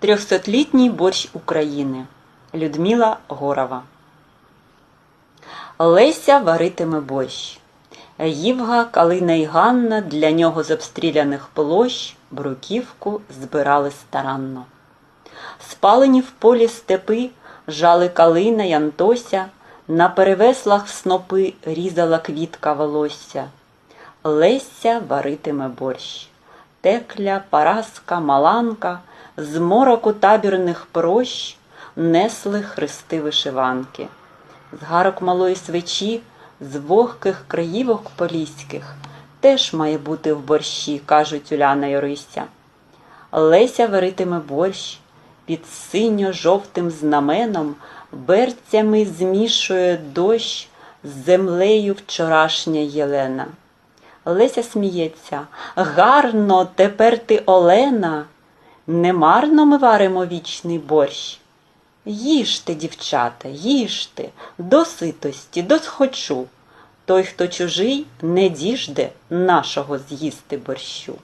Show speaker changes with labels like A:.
A: Трьохсотлітній борщ України Людмила Горова. Леся варитиме борщ. Ївга, Калина і Ганна для нього з обстріляних площ бруківку збирали старанно. Спалені в полі степи, жали Калина й Антося, на перевеслах снопи різала квітка волосся. Леся варитиме борщ. Текля, Параска, Маланка, з мороку табірних прощ несли хрести вишиванки. З гарок малої свечі, з вогких краївок поліських теж має бути в борщі, кажуть Уляна й Орися. Леся варитиме борщ, під синьо-жовтим знаменом берцями змішує дощ з землею вчорашня Єлена. Леся сміється. Гарно, тепер ти Олена. Немарно ми варимо вічний борщ. Їжте, дівчата, їжте, до ситості, до схочу. Той, хто чужий, не діжде нашого з'їсти борщу.